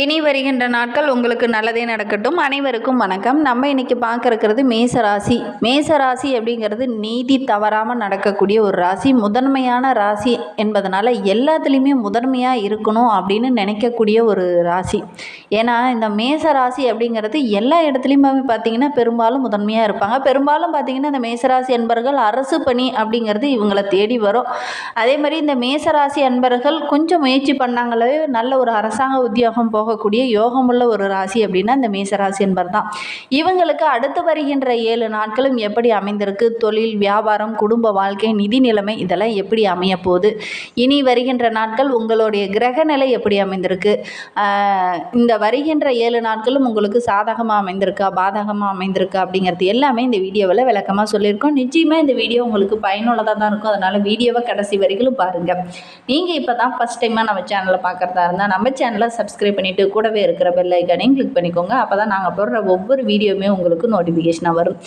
இனி வருகின்ற நாட்கள் உங்களுக்கு நல்லதே நடக்கட்டும். அனைவருக்கும் வணக்கம். நம்ம இன்னைக்கு பார்க்க இருக்கிறது மேச ராசி மேச ராசி அப்படிங்கிறது நீதி தவறாமல் நடக்கக்கூடிய ஒரு ராசி. முதன்மையான ராசி என்பதனால எல்லாத்துலேயுமே முதன்மையாக இருக்கணும் அப்படின்னு நினைக்கக்கூடிய ஒரு ராசி. ஏன்னா இந்த மேச ராசி அப்படிங்கிறது எல்லா இடத்துலையுமே பார்த்தீங்கன்னா பெரும்பாலும் முதன்மையாக இருப்பாங்க. பெரும்பாலும் பார்த்தீங்கன்னா இந்த மேசராசி அன்பர்கள் அரசு பணி அப்படிங்கிறது இவங்களை தேடி வரும். அதே மாதிரி இந்த மேசராசி அன்பர்கள் கொஞ்சம் முயற்சி பண்ணாங்களே நல்ல ஒரு அரசாங்க உத்தியோகம் போகக்கூடிய யோகமுள்ள ஒரு ராசி அப்படின்னா இந்த மேசராசி என்பர் தான் இவங்களுக்கு அடுத்து வருகின்ற ஏழு நாட்களும் எப்படி அமைந்திருக்கு? தொழில் வியாபாரம் குடும்ப வாழ்க்கை நிதி நிலைமை இதெல்லாம் எப்படி அமைய போகுது இனி வருகின்ற நாட்கள் உங்களுடைய கிரக நிலை எப்படி அமைந்திருக்கு? இந்த வருகின்ற ஏழு நாட்களும் உங்களுக்கு சாதகமாக அமைந்திருக்கா? பாதகமாக அமைந்திருக்கா? அப்படிங்கிறது எல்லாமே இந்த வீடியோவில் விளக்கமாக சொல்லியிருக்கோம். நிச்சயமாக இந்த வீடியோ உங்களுக்கு பயனுள்ளதாக தான் இருக்கும். அதனால் வீடியோவை கடைசி வரைக்கும் பாருங்கள் நீங்கள் இப்போ தான் ஃபஸ்ட் டைமாக நம்ம சேனலை பார்க்குறதா இருந்தால் நம்ம சேனலை சப்ஸ்கிரைப் பண்ணிவிட்டு கூடவே இருக்கிற பெல்லைக்கனையும் கிளிக் பண்ணிக்கோங்க. அப்போ தான் நாங்கள் போடுற ஒவ்வொரு வீடியோவுமே உங்களுக்கு நோட்டிஃபிகேஷனாக வரும்.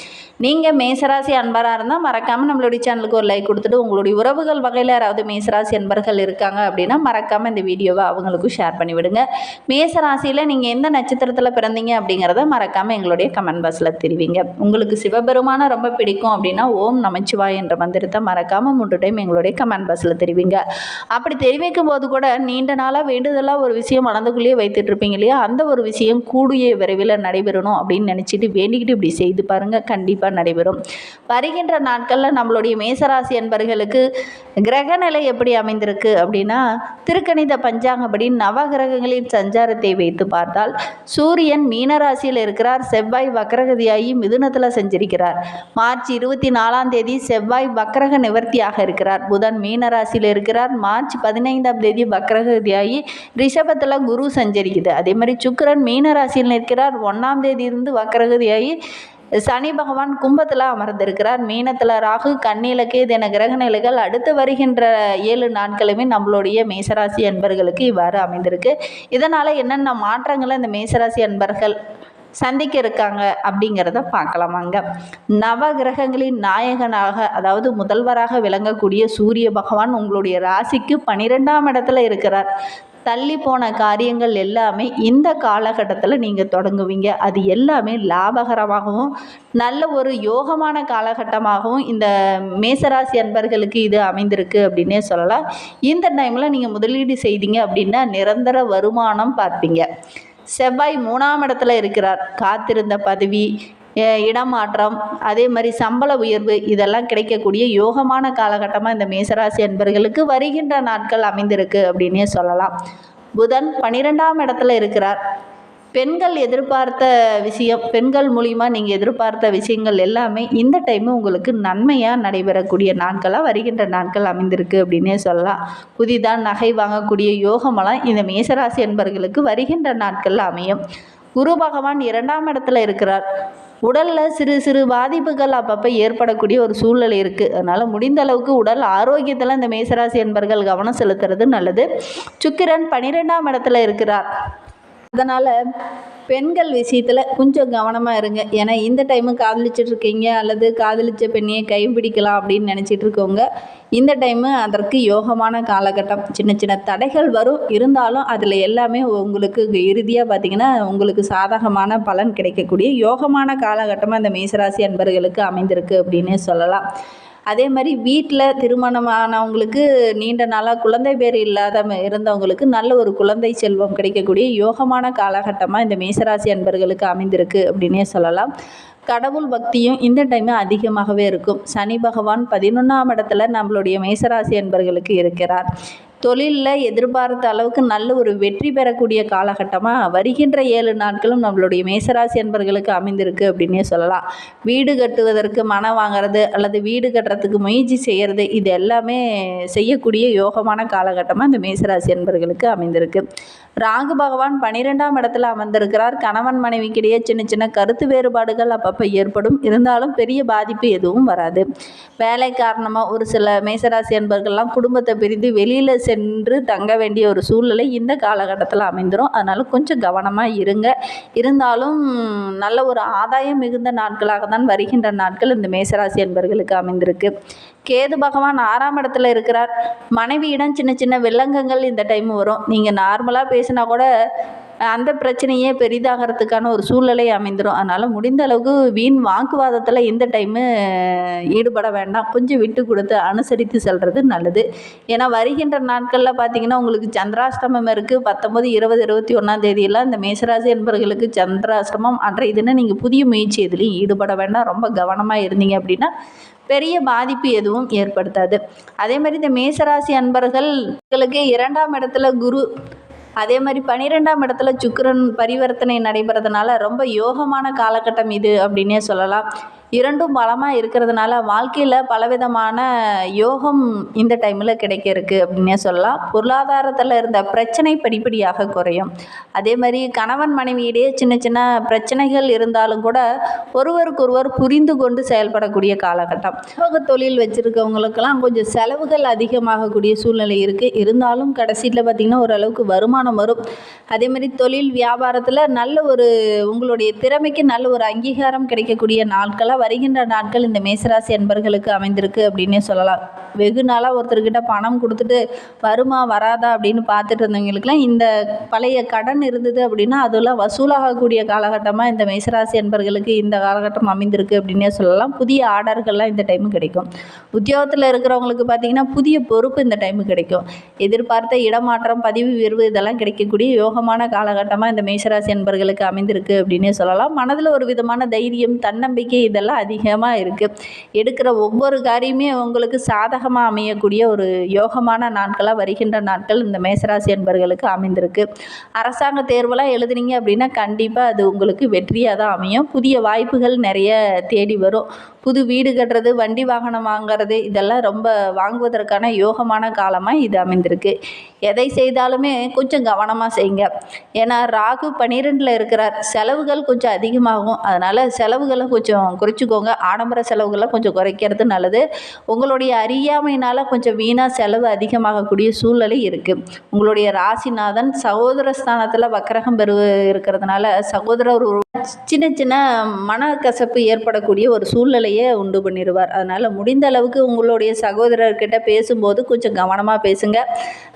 நீங்கள் மேசராசி அன்பராக இருந்தால் மறக்காமல் நம்மளுடைய சேனலுக்கு ஒரு லைக் கொடுத்துட்டு உங்களுடைய உறவுகள் வகையில் யாராவது மேசராசி அன்பர்கள் இருக்காங்க அப்படின்னா மறக்காமல் இந்த வீடியோவை அவங்களுக்கும் ஷேர் பண்ணிவிடுங்க மேசராசியில் நீங்கள் எந்த நட்சத்திரத்தில் பிறந்தீங்க அப்படிங்கிறத மறக்காமல் எங்களுடைய கமெண்ட் பாக்ஸில் தெரிவிங்க. உங்களுக்கு சிவபெருமானை ரொம்ப பிடிக்கும் அப்படின்னா ஓம் நமச்சிவாய் என்ற மந்திரத்தை மறக்காமல் மூன்று டைம் எங்களுடைய கமெண்ட் பாக்ஸில் தெரிவிங்க. அப்படி தெரிவிக்கும் போது கூட நீண்ட நாளாக வேண்டுதலாக ஒரு விஷயம் மனதுக்குள்ளேயே வைத்துட்டு இருப்பீங்க இல்லையா? அந்த ஒரு விஷயம் கூடிய விரைவில் நடைபெறணும் அப்படின்னு நினச்சிட்டு வேண்டிக்கிட்டு இப்படி செய்து பாருங்கள் கண்டிப்பாக நடைபெறும். வருகின்ற நாட்களில் நம்மளுடைய மேசராசி என்பர்களுக்கு கிரக நிலை எப்படி அமைந்திருக்கு அப்படின்னா திருக்கணித பஞ்சாங்கப்படி நவகிரகங்களின் சஞ்சாரத்தை வைத்து பார்த்தால் சூரியன் மீனராசியில் இருக்கிறார் செவ்வாய் வக்ரகதியாகி மிதுனத்தில் செஞ்சிருக்கிறார். மார்ச் இருபத்தி நாலாம் தேதி செவ்வாய் வக்ரக நிவர்த்தியாக இருக்கிறார். புதன் மீனராசியில் இருக்கிறார். மார்ச் பதினைந்தாம் தேதி வக்ரகதியாகி ரிஷபத்தில் குரு சஞ்சரிக்குது அதே மாதிரி மீன ராசியில் நிற்கிறார். ஒன்றாம் தேதி இருந்து சனி பகவான் கும்பத்தில் அமர்ந்திருக்கிறார். மீனத்தில் ராகு கண்ணில கேது என கிரக நிலைகள் அடுத்து வருகின்ற ஏழு நாட்களுமே நம்மளுடைய மேசராசி அன்பர்களுக்கு இவ்வாறு அமைந்திருக்கு. இதனால் என்னென்ன மாற்றங்களை இந்த மேசராசி அன்பர்கள் சந்திக்க இருக்காங்க அப்படிங்கிறத பார்க்கலாமாங்க. நவ கிரகங்களின் நாயகனாக அதாவது முதல்வராக விளங்கக்கூடிய சூரிய பகவான் உங்களுடைய ராசிக்கு பன்னிரெண்டாம் இடத்துல இருக்கிறார். தள்ளி போன காரியங்கள் எல்லாமே இந்த காலகட்டத்தில் நீங்கள் தொடங்குவீங்க. அது எல்லாமே லாபகரமாகவும் நல்ல ஒரு யோகமான காலகட்டமாகவும் இந்த மேசராசி அன்பர்களுக்கு இது அமைந்திருக்கு அப்படின்னே சொல்லலாம். இந்த டைமில் நீங்கள் முதலீடு செய்தீங்க அப்படின்னா நிரந்தர வருமானம் பார்ப்பீங்க. செவ்வாய் மூணாம் இடத்துல இருக்கிறார். காத்திருந்த பதவி இடமாற்றம் அதே மாதிரி சம்பள உயர்வு இதெல்லாம் கிடைக்கக்கூடிய யோகமான காலகட்டமாக இந்த மேசராசி அன்பர்களுக்கு வருகின்ற நாட்கள் அமைந்திருக்கு அப்படின்னே சொல்லலாம். புதன் பன்னிரெண்டாம் இடத்துல இருக்கிறார். பெண்கள் எதிர்பார்த்த விஷயம் பெண்கள் மூலிமா நீங்கள் எதிர்பார்த்த விஷயங்கள் எல்லாமே இந்த டைமு உங்களுக்கு நன்மையாக நடைபெறக்கூடிய நாட்களாக வருகின்ற நாட்கள் அமைந்திருக்கு அப்படின்னே சொல்லலாம். புதிதாக நகை வாங்கக்கூடிய யோகமெல்லாம் இந்த மேசராசி என்பர்களுக்கு வருகின்ற நாட்களில் அமையும். குரு பகவான் இரண்டாம் இடத்துல இருக்கிறார். உடலில் சிறு சிறு பாதிப்புகள் அப்பப்போ ஏற்படக்கூடிய ஒரு சூழ்நிலை இருக்குது அதனால் முடிந்த அளவுக்கு உடல் ஆரோக்கியத்தில் இந்த மேசராசி என்பர்கள் கவனம் செலுத்துறது நல்லது. சுக்கிரன் பனிரெண்டாம் இடத்துல இருக்கிறார். அதனால் பெண்கள் விஷயத்தில் கொஞ்சம் கவனமாக இருங்க. ஏன்னா இந்த டைமு காதலிச்சிட்டு இருக்கீங்க அல்லது காதலிச்ச பெண்ணையே கைப்பிடிக்கலாம் அப்படின்னு நினச்சிட்டு இருக்கவங்க இந்த டைமு அதற்கு யோகமான காலகட்டம். சின்ன சின்ன தடைகள் வரும். இருந்தாலும் அதில் எல்லாமே உங்களுக்கு இறுதியாக பார்த்தீங்கன்னா உங்களுக்கு சாதகமான பலன் கிடைக்கக்கூடிய யோகமான காலகட்டமாக இந்த மேசராசி அன்பர்களுக்கு அமைந்திருக்கு அப்படின்னே சொல்லலாம். அதே மாதிரி வீட்டில் திருமணமானவங்களுக்கு நீண்ட நாளாக குழந்தை பேர் இல்லாத இருந்தவங்களுக்கு நல்ல ஒரு குழந்தை செல்வம் கிடைக்கக்கூடிய யோகமான காலகட்டமாக இந்த மேசராசி அன்பர்களுக்கு அமைந்திருக்கு அப்படின்னே சொல்லலாம். கடவுள் பக்தியும் இந்த டைமு அதிகமாகவே இருக்கும். சனி பகவான் பதினொன்றாம் இடத்துல நம்மளுடைய மேசராசி அன்பர்களுக்கு இருக்கிறார். தொழிலில் எதிர்பார்த்த அளவுக்கு நல்ல ஒரு வெற்றி பெறக்கூடிய காலகட்டமாக வருகின்ற ஏழு நாட்களும் நம்மளுடைய மேசராசி அன்பர்களுக்கு அமைந்திருக்கு அப்படின்னே சொல்லலாம். வீடு கட்டுவதற்கு மனம் வாங்குறது அல்லது வீடு கட்டுறதுக்கு முயற்சி செய்கிறது இது எல்லாமே செய்யக்கூடிய யோகமான காலகட்டமாக இந்த மேசராசி அன்பர்களுக்கு அமைந்திருக்கு. ராகு பகவான் பன்னிரெண்டாம் இடத்துல அமர்ந்திருக்கிறார். கணவன் மனைவிக்கிடையே சின்ன சின்ன கருத்து வேறுபாடுகள் அப்பப்போ ஏற்படும். இருந்தாலும் பெரிய பாதிப்பு எதுவும் வராது. வேலை காரணமாக ஒரு சில மேசராசி அன்பர்கள்லாம் குடும்பத்தை பிரிந்து வெளியில் சென்று தங்க வேண்டிய ஒரு சூழ்நிலை இந்த காலகட்டத்தில் அமைந்துடும் அதனால் கொஞ்சம் கவனமாக இருங்க. இருந்தாலும் நல்ல ஒரு ஆதாயம் மிகுந்த நாட்களாக தான் வருகின்ற நாட்கள் இந்த மேசராசி என்பவர்களுக்கு அமைந்திருக்கு. கேது பகவான் ஆறாம் இடத்துல இருக்கிறார். மனைவியிடம் சின்ன சின்ன வில்லங்கங்கள் இந்த டைம் வரும். நீங்கள் நார்மலாக பேசினா கூட அந்த பிரச்சனையே பெரிதாகிறதுக்கான ஒரு சூழ்நிலை அமைந்துடும் அதனால் முடிந்த அளவுக்கு வீண் வாக்குவாதத்தில் இந்த டைமு ஈடுபட வேண்டாம். கொஞ்சம் விட்டு கொடுத்து அனுசரித்து செல்வது நல்லது. ஏன்னா வருகின்ற நாட்களில் பார்த்தீங்கன்னா உங்களுக்கு சந்திராஷ்டமம் இருக்குது பத்தொம்பது இருபது இருபத்தி ஒன்றாம் தேதியெல்லாம் இந்த மேசராசி என்பவர்களுக்கு சந்திராஷ்டமம். அன்றைய தினம் நீங்கள் புதிய முயற்சி எதுலையும் ஈடுபட வேண்டாம். ரொம்ப கவனமாக இருந்தீங்க அப்படின்னா பெரிய பாதிப்பு எதுவும் ஏற்படுத்தாது. அதே மாதிரி இந்த மேசராசி அன்பர்களுக்கு இரண்டாம் இடத்துல குரு அதே மாதிரி பன்னிரெண்டாம் இடத்துல சுக்கிரன் பரிவர்த்தனை நடைபெறதுனால ரொம்ப யோகமான காலகட்டம் இது அப்படின்னே சொல்லலாம். இரண்டும் பலமாக இருக்கிறதுனால வாழ்க்கையில் பலவிதமான யோகம் இந்த டைமில் கிடைக்க இருக்கு அப்படின்னே சொல்லலாம். பொருளாதாரத்தில் இருந்த பிரச்சனை படிப்படியாக குறையும். அதே மாதிரி கணவன் மனைவியிடையே சின்ன சின்ன பிரச்சனைகள் இருந்தாலும் கூட ஒருவருக்கொருவர் புரிந்து கொண்டு செயல்படக்கூடிய காலகட்டம். உலக தொழில் வச்சுருக்கவங்களுக்கெல்லாம் கொஞ்சம் செலவுகள் அதிகமாகக்கூடிய சூழ்நிலை இருக்குது இருந்தாலும் கடைசியில் பார்த்திங்கன்னா ஓரளவுக்கு வருமானம் வரும். அதே மாதிரி தொழில் வியாபாரத்தில் நல்ல ஒரு உங்களுடைய திறமைக்கு நல்ல ஒரு அங்கீகாரம் கிடைக்கக்கூடிய நாட்களை வருகின்ற நாட்கள் இந்த மேசராசி அன்பர்களுக்கு அமைந்திருக்கு அப்படின்னே சொல்லலாம். வெகு நாளாக ஒருத்தர்கிட்ட பணம் கொடுத்துட்டு வருமா வராதா அப்படின்னு பார்த்துட்டு இருந்தவங்களுக்குலாம் இந்த பழைய கடன் இருந்தது அப்படின்னா அதெல்லாம் வசூலாகக்கூடிய காலகட்டமாக இந்த மேசராசி என்பர்களுக்கு இந்த காலகட்டம் அமைந்திருக்கு அப்படின்னே சொல்லலாம். புதிய ஆர்டர்கள்லாம் இந்த டைமு கிடைக்கும். உத்தியோகத்தில் இருக்கிறவங்களுக்கு பார்த்திங்கன்னா புதிய பொறுப்பு இந்த டைமு கிடைக்கும். எதிர்பார்த்த இடமாற்றம் பதிவு உயர்வு இதெல்லாம் கிடைக்கக்கூடிய யோகமான காலகட்டமாக இந்த மேசராசி என்பர்களுக்கு அமைந்திருக்கு அப்படின்னே சொல்லலாம். மனதில் ஒரு விதமான தைரியம் தன்னம்பிக்கை இதெல்லாம் அதிகமாக இருக்குது எடுக்கிற ஒவ்வொரு காரியமே உங்களுக்கு சாதகமாக அமையக்கூடிய ஒரு யோகமான நாட்களாக வருகின்ற நாட்கள் இந்த மேசராசி என்பர்களுக்கு அமைந்திருக்கு. அரசாங்க தேர்வெல்லாம் எழுதுனீங்க அப்படின்னா கண்டிப்பாக அது உங்களுக்கு வெற்றியாக தான் அமையும். புதிய வாய்ப்புகள் நிறைய தேடி வரும். புது வீடு கட்டுறது வண்டி வாகனம் வாங்குறது இதெல்லாம் ரொம்ப வாங்குவதற்கான யோகமான காலமாக இது அமைந்திருக்கு. எதை செய்தாலுமே கொஞ்சம் கவனமாக செய்யுங்க. ஏன்னா ராகு பன்னிரெண்டில் இருக்கிறார். செலவுகள் கொஞ்சம் அதிகமாகும். அதனால் செலவுகளை கொஞ்சம் குறைச்சிக்கோங்க. ஆடம்பர செலவுகளை கொஞ்சம் குறைக்கிறது நல்லது. உங்களுடைய அறியாமையினால் கொஞ்சம் வீணாக செலவு அதிகமாகக்கூடிய சூழ்நிலை இருக்குது உங்களுடைய ராசிநாதன் சகோதர ஸ்தானத்தில் வக்கரகம் பெரு இருக்கிறதுனால சகோதரர் ஒரு சின்ன சின்ன மனக்கசப்பு ஏற்படக்கூடிய ஒரு சூழ்நிலையை உண்டு பண்ணிடுவார். அதனால் முடிந்த அளவுக்கு உங்களுடைய சகோதரர்கிட்ட பேசும்போது கொஞ்சம் கவனமாக பேசுங்க.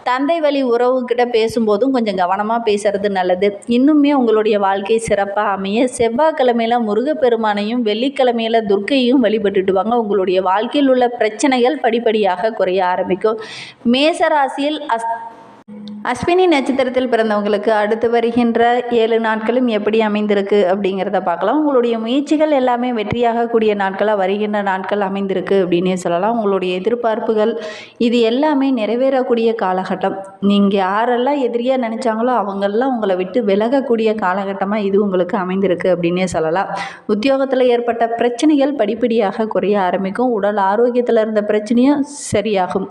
தந்தை வழி உறவுகிட்ட பேசும்போதும் கொஞ்சம் கவனமாக பேசுறது நல்லது. இன்னுமே உங்களுடைய வாழ்க்கை சிறப்பாக அமைய செவ்வாய்க்கிழமையில முருகப்பெருமானையும் வெள்ளிக்கிழமையில துர்க்கையும் வழிபட்டுட்டு வாங்க. உங்களுடைய வாழ்க்கையில் உள்ள பிரச்சனைகள் படிப்படியாக குறைய ஆரம்பிக்கும். மேசராசியில் அஸ் அஸ்வினி நட்சத்திரத்தில் பிறந்தவங்களுக்கு அடுத்து வருகின்ற ஏழு நாட்களும் எப்படி அமைந்திருக்கு அப்படிங்கிறத பார்க்கலாம். உங்களுடைய முயற்சிகள் எல்லாமே வெற்றியாகக்கூடிய நாட்களாக வருகின்ற நாட்கள் அமைந்திருக்கு அப்படின்னே சொல்லலாம். உங்களுடைய எதிர்பார்ப்புகள் இது எல்லாமே நிறைவேறக்கூடிய காலகட்டம். நீங்கள் யாரெல்லாம் எதிரியாக நினச்சாங்களோ அவங்கெல்லாம் உங்களை விட்டு விலகக்கூடிய காலகட்டமாக இது உங்களுக்கு அமைந்திருக்கு அப்படின்னே சொல்லலாம். உத்தியோகத்தில் ஏற்பட்ட பிரச்சனைகள் படிப்படியாக குறைய ஆரம்பிக்கும். உடல் ஆரோக்கியத்தில் இருந்த பிரச்சனையும் சரியாகும்.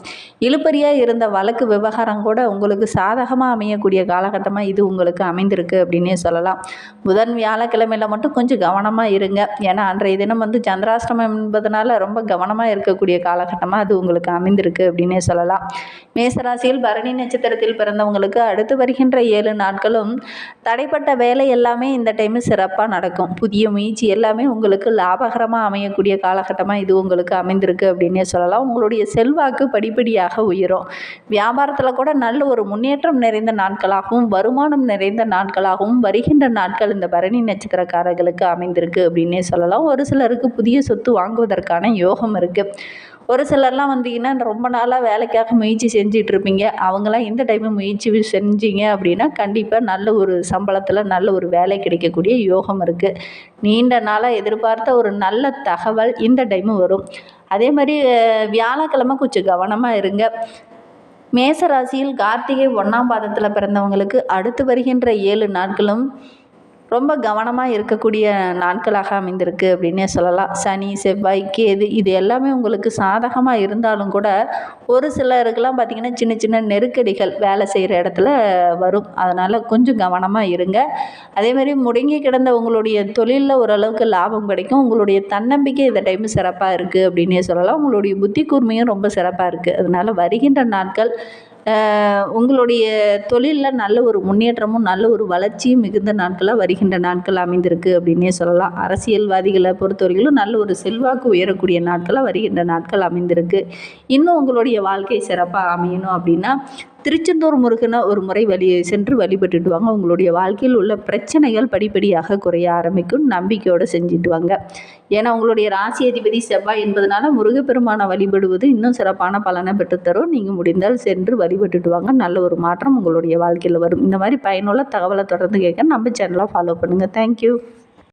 இழுப்பறியாக இருந்த வழக்கு விவகாரம் கூட உங்களுக்கு சாதகமாக அமையக்கூடிய காலகட்டமாக இது உங்களுக்கு அமைந்திருக்கு அப்படின்னே சொல்லலாம். புதன் வியாழக்கிழமையில் மட்டும் கொஞ்சம் கவனமாக இருங்க. ஏன்னா அன்றைய தினம் வந்து சந்திராஷ்டமம் என்பதனால ரொம்ப கவனமாக இருக்கக்கூடிய காலகட்டமாக அது உங்களுக்கு அமைந்திருக்கு அப்படின்னே சொல்லலாம். மேசராசியில் பரணி நட்சத்திரத்தில் பிறந்தவங்களுக்கு அடுத்து வருகின்ற ஏழு நாட்களும் தடைப்பட்ட வேலை எல்லாமே இந்த டைமு சிறப்பாக நடக்கும். புதிய முயற்சி எல்லாமே உங்களுக்கு லாபகரமாக அமையக்கூடிய காலகட்டமாக இது உங்களுக்கு அமைந்திருக்கு அப்படின்னே சொல்லலாம். உங்களுடைய செல்வாக்கு படிப்படியாக உயரும். வியாபாரத்தில் கூட நல்ல ஒரு முன்னேற்றம் நிறைந்த நாட்களாகவும் வருமானம் நிறைந்த நாட்களாகவும் வருகின்ற நாட்கள் இந்த பரணி நட்சத்திரக்காரர்களுக்கு அமைந்திருக்கு அப்படின்னே சொல்லலாம். ஒரு சிலருக்கு புதிய சொத்து வாங்குவதற்கான யோகம் இருக்குது ஒரு சிலர்லாம் வந்தீங்கன்னா ரொம்ப நாளாக வேலைக்காக முயற்சி செஞ்சிட்டு இருப்பீங்க. அவங்களாம் இந்த டைமு முயற்சி செஞ்சீங்க அப்படின்னா கண்டிப்பாக நல்ல ஒரு சம்பளத்தில் நல்ல ஒரு வேலை கிடைக்கக்கூடிய யோகம் இருக்குது நீண்ட நாளாக எதிர்பார்த்த ஒரு நல்ல தகவல் இந்த டைமு வரும். அதே மாதிரி வியாழக்கிழமை கொஞ்சம் கவனமாக இருங்க. மேசராசியில் கார்த்திகை ஒன்றாம் பாதத்தில் பிறந்தவங்களுக்கு அடுத்து வருகின்ற ஏழு நாட்களும் ரொம்ப கவனமாக இருக்கக்கூடிய நாட்களாக அமைந்திருக்கு அப்படின்னே சொல்லலாம். சனி செவ்வாய் கேது இது எல்லாமே உங்களுக்கு சாதகமாக இருந்தாலும் கூட ஒரு சிலருக்கெல்லாம் பார்த்திங்கன்னா சின்ன சின்ன நெருக்கடிகள் வேலை செய்கிற இடத்துல வரும். அதனால் கொஞ்சம் கவனமாக இருங்க. அதேமாதிரி முடங்கி கிடந்த உங்களுடைய தொழிலில் ஓரளவுக்கு லாபம் கிடைக்கும். உங்களுடைய தன்னம்பிக்கை இந்த டைம் சிறப்பாக இருக்குது அப்படின்னே சொல்லலாம். உங்களுடைய புத்தி கூர்மையும் ரொம்ப சிறப்பாக இருக்குது அதனால் வருகின்ற நாட்கள் உங்களுடைய தொழிலில் நல்ல ஒரு முன்னேற்றமும் நல்ல ஒரு வளர்ச்சியும் மிகுந்த நாட்களாக வருகின்ற நாட்கள் அமைந்திருக்கு அப்படின்னே சொல்லலாம். அரசியல்வாதிகளை பொறுத்தவரையிலும் நல்ல ஒரு செல்வாக்கு உயரக்கூடிய நாட்களாக வருகின்ற நாட்கள் அமைந்திருக்கு. இன்னும் உங்களுடைய வாழ்க்கை சிறப்பாக அமையணும் அப்படின்னா திருச்செந்தூர் முருகனை ஒரு முறை வழி சென்று வழிபட்டுட்டு வாங்க உங்களுடைய வாழ்க்கையில் உள்ள பிரச்சனைகள் படிப்படியாக குறைய ஆரம்பிக்கும். நம்பிக்கையோடு செஞ்சுட்டு வாங்க ஏன்னா உங்களுடைய ராசி அதிபதி செவ்வாய் என்பதனால முருகப்பெருமானை வழிபடுவது இன்னும் சிறப்பான பலனை பெற்றுத்தரும். நீங்கள் முடிந்தால் சென்று வழிபட்டுட்டு வாங்க நல்ல ஒரு மாற்றம் உங்களுடைய வாழ்க்கையில் வரும். இந்த மாதிரி பயனுள்ள தகவலை தொடர்ந்து கேட்க நம்ம சேனலை ஃபாலோ பண்ணுங்கள் தேங்க்யூ